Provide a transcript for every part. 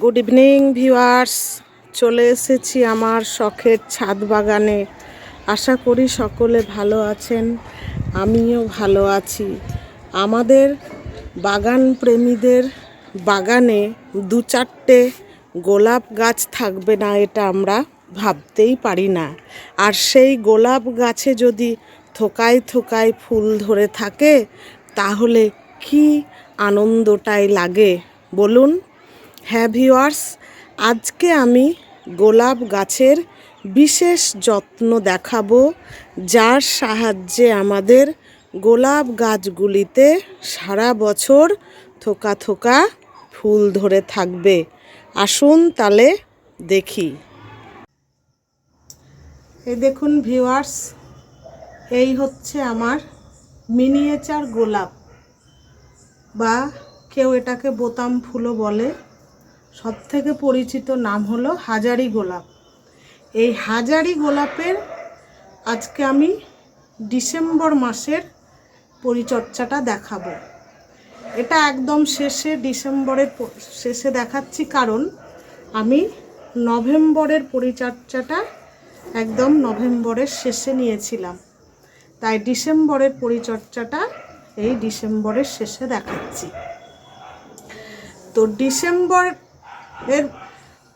Good evening viewers চলে এসেছি আমার শখের ছাদ বাগানে। আশা করি সকলে ভালো আছেন, আমিও ভালো আছি। আমাদের বাগান প্রেমীদের বাগানে দু চারটে গোলাপ গাছ থাকবে না, এটা আমরা ভাবতেই পারি না। আর সেই গোলাপ গাছে যদি থোকায় থোকায় ফুল ধরে থাকে, তাহলে কি আনন্দটাই লাগে? বলুন। হ্যাঁ ভিওয়ার্স আজকে আমি গোলাপ গাছের বিশেষ যত্ন দেখাবো, যার সাহায্যে আমাদের গোলাপ গাছগুলিতে সারা বছর থোকা থোকা ফুল ধরে থাকবে। আসুন তালে দেখি। এই দেখুন ভিউয়ার্স, এই হচ্ছে আমার মিনিয়েচার গোলাপ, বা কেউ এটাকে বোতাম ফুলও বলে। সব থেকে পরিচিত নাম হলো হাজারি গোলাপ। এই হাজারি গোলাপের আজকে আমি ডিসেম্বর মাসের পরিচর্চাটা দেখাবো। এটা একদম শেষে ডিসেম্বরের শেষে দেখাচ্ছি কারণ আমি নভেম্বরের পরিচর্যাটা একদম নভেম্বরের শেষে নিয়েছিলাম। তাই ডিসেম্বরের পরিচর্যাটা এই ডিসেম্বরের শেষে দেখাচ্ছি। তো ডিসেম্বর এর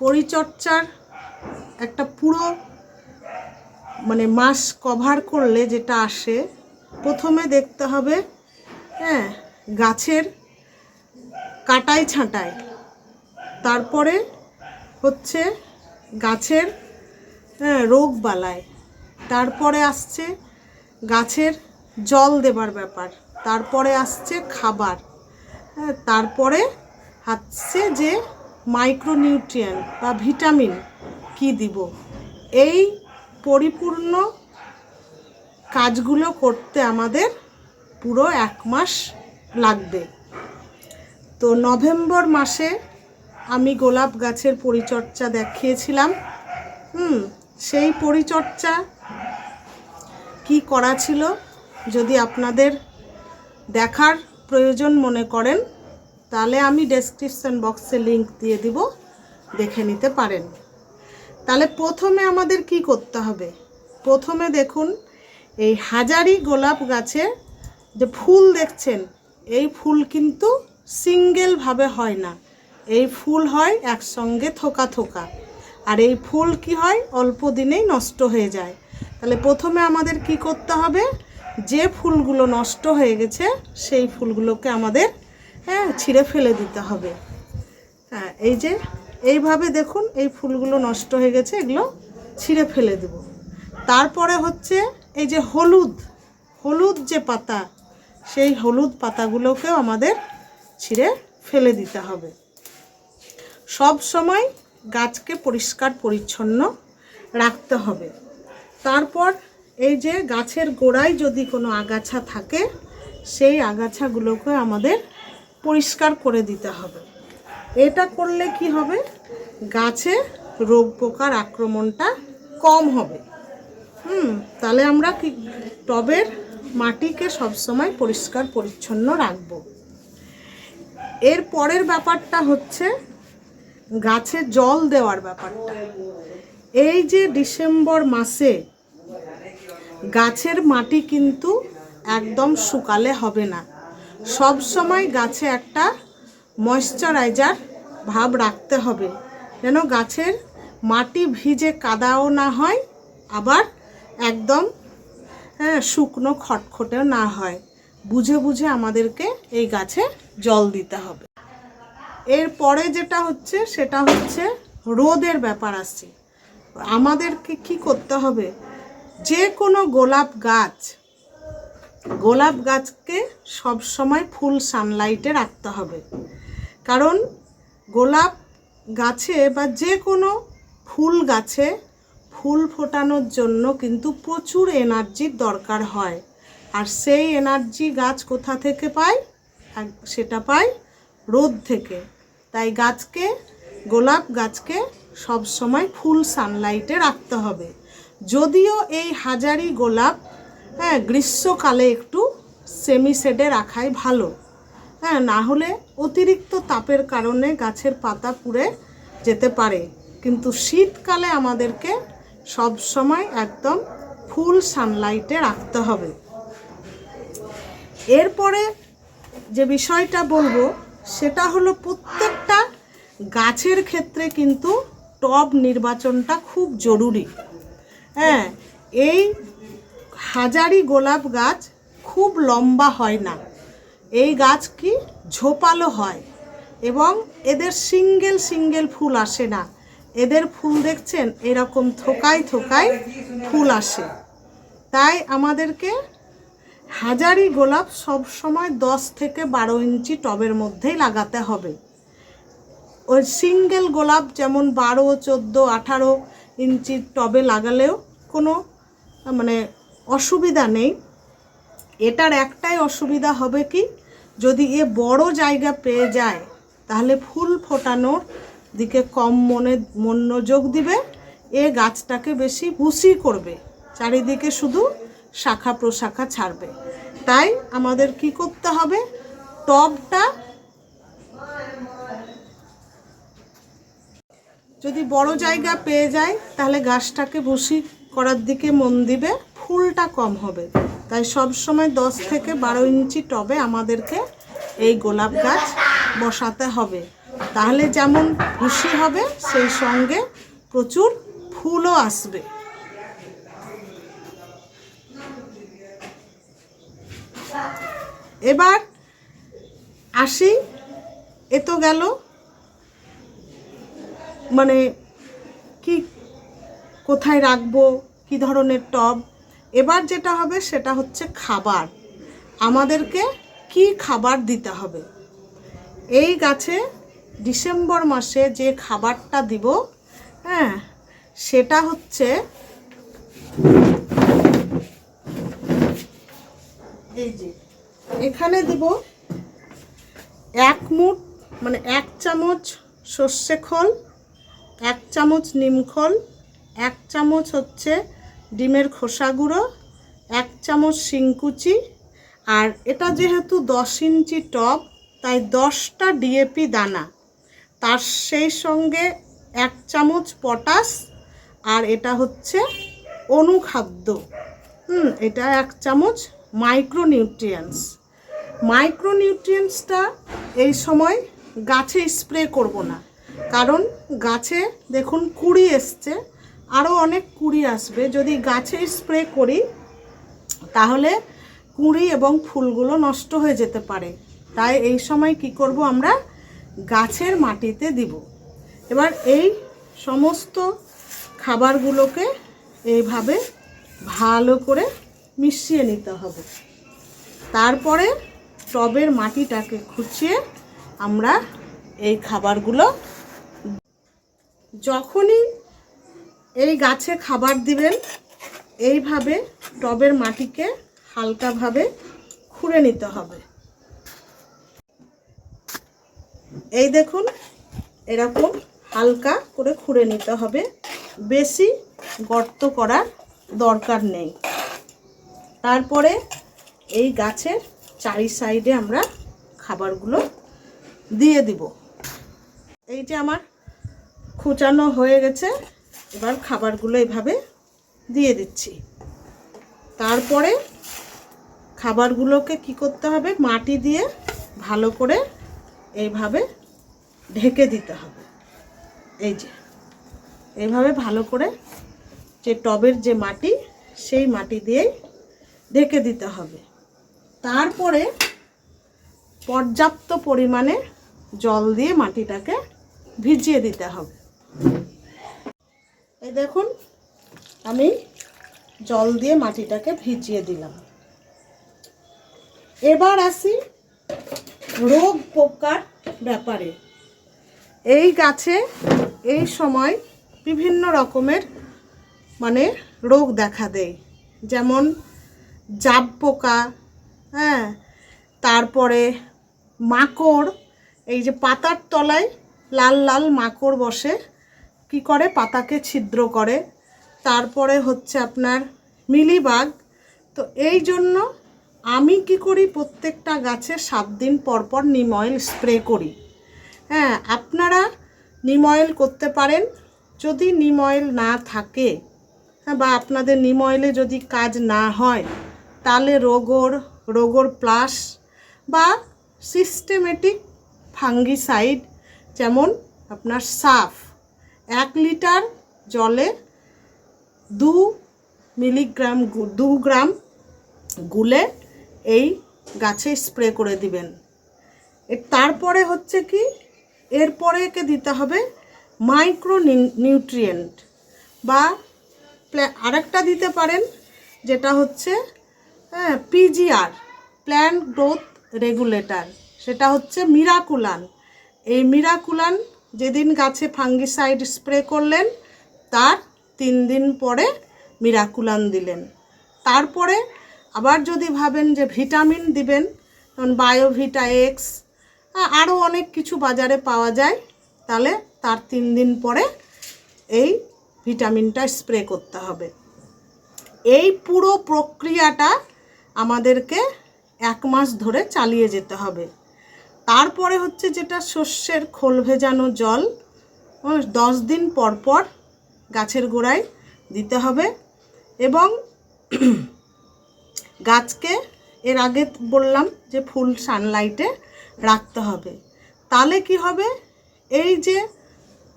পরিচর্যার একটা পুরো মানে মাস কভার করলে যেটা আসে, প্রথমে দেখতে হবে হ্যাঁ গাছের কাটাই ছাঁটাই। তারপরে হচ্ছে গাছের হ্যাঁ রোগ বালায় তারপরে আসছে গাছের জল দেবার ব্যাপার। তারপরে আসছে খাবার। হ্যাঁ তারপরে হচ্ছে যে মাইক্রোনিউট্রিয়েন্ট বা ভিটামিন কি দিব? এই পরিপূর্ণ কাজগুলো করতে আমাদের পুরো এক মাস লাগবে। তো নভেম্বর মাসে আমি গোলাপ গাছের পরিচর্যা দেখিয়েছিলাম। হুম, সেই পরিচর্যা কি করা ছিল যদি আপনাদের দেখার প্রয়োজন মনে করেন? তাহলে আমি ডেসক্রিপশন বক্সে লিংক দিয়ে দিব, দেখে নিতে পারেন। তাহলে প্রথমে আমাদের কি করতে হবে? প্রথমে দেখুন, এই হাজারি গোলাপ গাছে যে ফুল দেখছেন, এই ফুল কিন্তু সিঙ্গেলভাবে হয় না। এই ফুল হয় একসঙ্গে থোকা থোকা। আর এই ফুল কি হয়? অল্প দিনেই নষ্ট হয়ে যায়। তাহলে প্রথমে আমাদের কি করতে হবে? যে ফুলগুলো নষ্ট হয়ে গেছে, সেই ফুলগুলোকে আমাদের হ্যাঁ ছিঁড়ে ফেলে দিতে হবে। হ্যাঁ এই যে, এইভাবে দেখুন, এই ফুলগুলো নষ্ট হয়ে গেছে, এগুলো ছিঁড়ে ফেলে দেব। তারপরে হচ্ছে এই যে হলুদ হলুদ যে পাতা, সেই হলুদ পাতাগুলোকেও আমাদের ছিঁড়ে ফেলে দিতে হবে। সব সময় গাছকে পরিষ্কার, পরিচ্ছন্ন রাখতে হবে। তারপর এই যে গাছের গোড়ায় যদি কোনো আগাছা থাকে, সেই আগাছাগুলোকে আমাদের পরিষ্কার করে দিতে হবে। এটা করলে কি হবে? গাছে রোগ পোকার আক্রমণটা কম হবে। হুম, তাহলে আমরা কি টবের মাটিকে সবসময় পরিষ্কার, পরিচ্ছন্ন রাখব। এর পরের ব্যাপারটা হচ্ছে গাছে জল দেওয়ার ব্যাপারটা। এই যে ডিসেম্বর মাসে গাছের মাটি কিন্তু একদম শুকালে হবে না। সব সময় গাছে একটা ময়শ্চারাইজার ভাব রাখতে হবে। যেন গাছের মাটি ভিজে কাদাও না হয়, আবার একদম হ্যাঁ শুকনো খটখটেও না হয়। বুঝে বুঝে আমাদেরকে এই গাছে জল দিতে হবে। এরপরে যেটা হচ্ছে, সেটা হচ্ছে রোদের ব্যাপার আসছে। আমাদেরকে কি করতে হবে? যে কোনো গোলাপ গাছ গোলাপ গাছকে সব সময় ফুল সানলাইটে রাখতে হবে। কারণ গোলাপ গাছে বা যে কোনো ফুল গাছে ফুল ফোটানোর জন্য কিন্তু প্রচুর এনার্জির দরকার হয়। আর সেই এনার্জি গাছ কোথা থেকে পায়? সেটা পায় রোদ থেকে। তাই গাছকে, গোলাপ গাছকে সব সময় ফুল সানলাইটে রাখতে হবে। যদিও এই হাজারি গোলাপ হ্যাঁ গ্রীষ্মকালে একটু সেমি শেডে রাখাই ভালো। হ্যাঁ না হলে অতিরিক্ত তাপের কারণে গাছের পাতা পুড়ে যেতে পারে। কিন্তু শীতকালে আমাদেরকে সব সময় একদম ফুল সানলাইটে রাখতে হবে। এরপরে যে বিষয়টা বলব, সেটা হলো প্রত্যেকটা গাছের ক্ষেত্রে কিন্তু টব নির্বাচনটা খুব জরুরি। হ্যাঁ এই হাজারি গোলাপ গাছ খুব লম্বা হয় না। এই গাছ কি ঝোপালো হয় এবং এদের সিঙ্গেল সিঙ্গেল ফুল আসে না। এদের ফুল দেখছেন, এরকম থোকায় থোকায় ফুল আসে। তাই আমাদেরকে হাজারি গোলাপ সব সময় দশ থেকে বারো ইঞ্চি টবের মধ্যেই লাগাতে হবে। ওই সিঙ্গেল গোলাপ যেমন বারো, চোদ্দ, আঠারো ইঞ্চি টবে লাগালেও কোনো মানে অসুবিধা নেই। এটার একটাই অসুবিধা হবে কি, যদি এ বড় জায়গা পেয়ে যায়, তাহলে ফুল ফোটানোর দিকে কম মনে, মনোযোগ দিবে, এ গাছটাকে বেশি বুসি করবে, চারিদিকে শুধু শাখা প্রশাখা ছাড়বে। তাই আমাদের কি করতে হবে, টবটা যদি বড় জায়গা পেয়ে যায়, তাহলে গাছটাকে ভুসি করার দিকে মন দিবে। ফুলটা কম হবে। তাই সব সময় দশ থেকে বারো ইঞ্চি টবে আমাদেরকে এই গোলাপ গাছ বসাতে হবে। তাহলে যেমন খুশি হবে, সেই সঙ্গে প্রচুর ফুলও আসবে। এবার আসি, এ তো গেল। মানে কি কোথায় রাখব, কি ধরনের টব? এবার যেটা হবে সেটা হচ্ছে খাবার। আমাদেরকে কি খাবার দিতে হবে? এই গাছে ডিসেম্বর মাসে যে খাবারটা দিব হ্যাঁ সেটা হচ্ছে এই যে, এখানে দিব এক মুঠ মানে এক চামচ সর্ষে খোল, এক চামচ নিমখোল এক চামচ হচ্ছে ডিমের খোসা গুঁড়ো, এক চামচ শিংকুচি, আর এটা যেহেতু দশ ইঞ্চি টব, তাই দশটা ডিএপি দানা। তার সেই সঙ্গে এক চামচ পটাশ, আর এটা হচ্ছে অনুখাদ্য। হুম, এটা এক চামচ মাইক্রোনিউট্রিয়েন্টস। মাইক্রোনিউট্রিয়েন্টসটা এই সময় গাছে স্প্রে করব না। কারণ গাছে দেখুন কুড়ি এসছে আরও অনেক কুড়ি আসবে। যদি গাছে স্প্রে করি, তাহলে কুঁড়ি এবং ফুলগুলো নষ্ট হয়ে যেতে পারে। তাই এই সময় কি করব আমরা? গাছের মাটিতে দিব। এবার এই সমস্ত খাবারগুলোকে এইভাবে ভালো করে মিশিয়ে নিতে হবে। তারপরে টবের মাটিটাকে খুঁচিয়ে আমরা এই খাবারগুলো যখনই এই গাছে খাবার দিবেন। এইভাবে টবের মাটিকে হালকাভাবে খুঁড়ে নিতে হবে। এই দেখুন, এরকম হালকা করে খুঁড়ে নিতে হবে। বেশি গর্ত করার দরকার নেই। তারপরে এই গাছের চারি সাইডে আমরা খাবারগুলো দিয়ে দিব। এই যে আমার খুচানো হয়ে গেছে। এবার খাবারগুলো এভাবে দিয়ে দিচ্ছি। তারপরে খাবারগুলোকে কি করতে হবে? মাটি দিয়ে ভালো করে এইভাবে ঢেকে দিতে হবে। এই যে এইভাবে ভালো করে যে টবের যে মাটি, সেই মাটি দিয়েই ঢেকে দিতে হবে। তারপরে পর্যাপ্ত পরিমাণে জল দিয়ে মাটিটাকে ভিজিয়ে দিতে হবে। এই দেখুন, আমি জল দিয়ে মাটিটাকে ভিজিয়ে দিলাম। এবার আসি রোগ পোকার ব্যাপারে। এই গাছে এই সময় বিভিন্ন রকমের মানে রোগ দেখা দেয়। যেমন জাব পোকা হ্যাঁ তারপরে মাকড়, এই যে পাতার তলায় লাল লাল মাকড় বসে কি করে? পাতাকে ছিদ্র করে। তারপরে হচ্ছে আপনার মিলিবাগ তো এই জন্য আমি কি করি? প্রত্যেকটা গাছে সাত দিন পর পর নিম অয়েল স্প্রে করি। হ্যাঁ আপনারা নিম অয়েল করতে পারেন। যদি নিম অয়েল না থাকে হ্যাঁ, বা আপনাদের নিম অয়েলে যদি কাজ না হয় তাহলে রোগর রোগর প্লাস বা সিস্টেমেটিক ফাঙ্গিসাইড যেমন আপনার সাফ। এক লিটার জলে দু মিলিগ্রাম দু গ্রাম গুলে এই গাছে স্প্রে করে দিবেন। তারপরে হচ্ছে কি? এরপরে একে দিতে হবে মাইক্রো নিউট্রিয়েন্ট বা আরেকটা দিতে পারেন যেটা হচ্ছে হ্যাঁ পিজিআর প্ল্যান্ট গ্রোথ রেগুলেটর সেটা হচ্ছে মিরাকুলান। এই মিরাকুলান যেদিন গাছে ফাঙ্গিসাইড স্প্রে করলেন, তার তিন দিন পরে মিরাকুলান দিলেন। তারপরে আবার যদি ভাবেন যে ভিটামিন দিবেন যেমন বায়োভিটা এক্স আরও অনেক কিছু বাজারে পাওয়া যায়, তাহলে তার তিন দিন পরে এই ভিটামিনটা স্প্রে করতে হবে। এই পুরো প্রক্রিয়াটা আমাদেরকে এক মাস ধরে চালিয়ে যেতে হবে। তারপরে হচ্ছে যেটা শস্যের খোল ভেজানো জল দশ দিন পর পর গাছের গোড়ায় দিতে হবে এবং গাছকে এর আগে বললাম যে ফুল সানলাইটে রাখতে হবে। তাহলে কি হবে? এই যে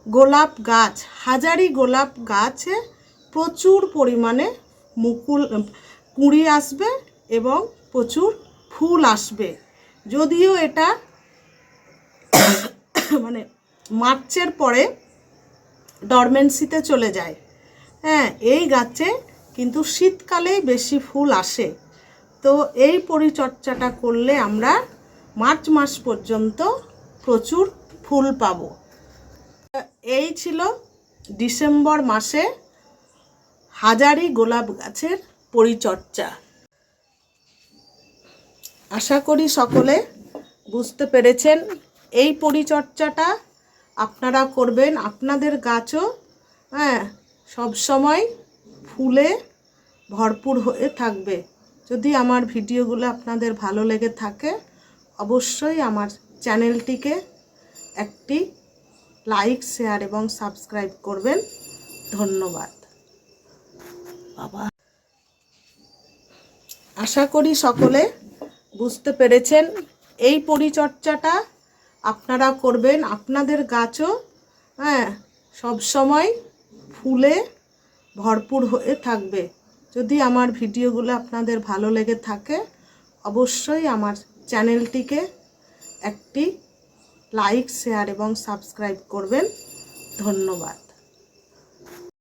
গোলাপ গাছ, হাজারি গোলাপ গাছে প্রচুর পরিমাণে মুকুল কুঁড়ি আসবে এবং প্রচুর ফুল আসবে। যদিও এটা মানে মার্চের পরে ডরমেন্সিতে চলে যায়। হ্যাঁ এই গাছে কিন্তু শীতকালে বেশি ফুল আসে। তো এই পরিচর্যাটা করলে আমরা মার্চ মাস পর্যন্ত প্রচুর ফুল পাব। এই ছিল ডিসেম্বর মাসে হাজারি গোলাপ গাছের পরিচর্যা আশা করি সকলে বুঝতে পেরেছেন। এই পরিচর্যাটা আপনারা করবেন আপনাদের গাছও হ্যাঁ সবসময় ফুলে ভরপুর হয়ে থাকবে। যদি আমার ভিডিওগুলো আপনাদের ভালো লেগে থাকে অবশ্যই আমার চ্যানেলটিকে একটি লাইক শেয়ার এবং সাবস্ক্রাইব করবেন। ধন্যবাদ। বাবা। আশা করি সকলে বুঝতে পেরেছেন। এই পরিচর্যাটা আপনারা করবেন, আপনাদের গাছও হ্যাঁ সবসময় ফুলে ভরপুর হয়ে থাকবে। যদি আমার ভিডিওগুলো আপনাদের ভালো লেগে থাকে, অবশ্যই আমার চ্যানেলটিকে একটি লাইক, শেয়ার এবং সাবস্ক্রাইব করবেন। ধন্যবাদ।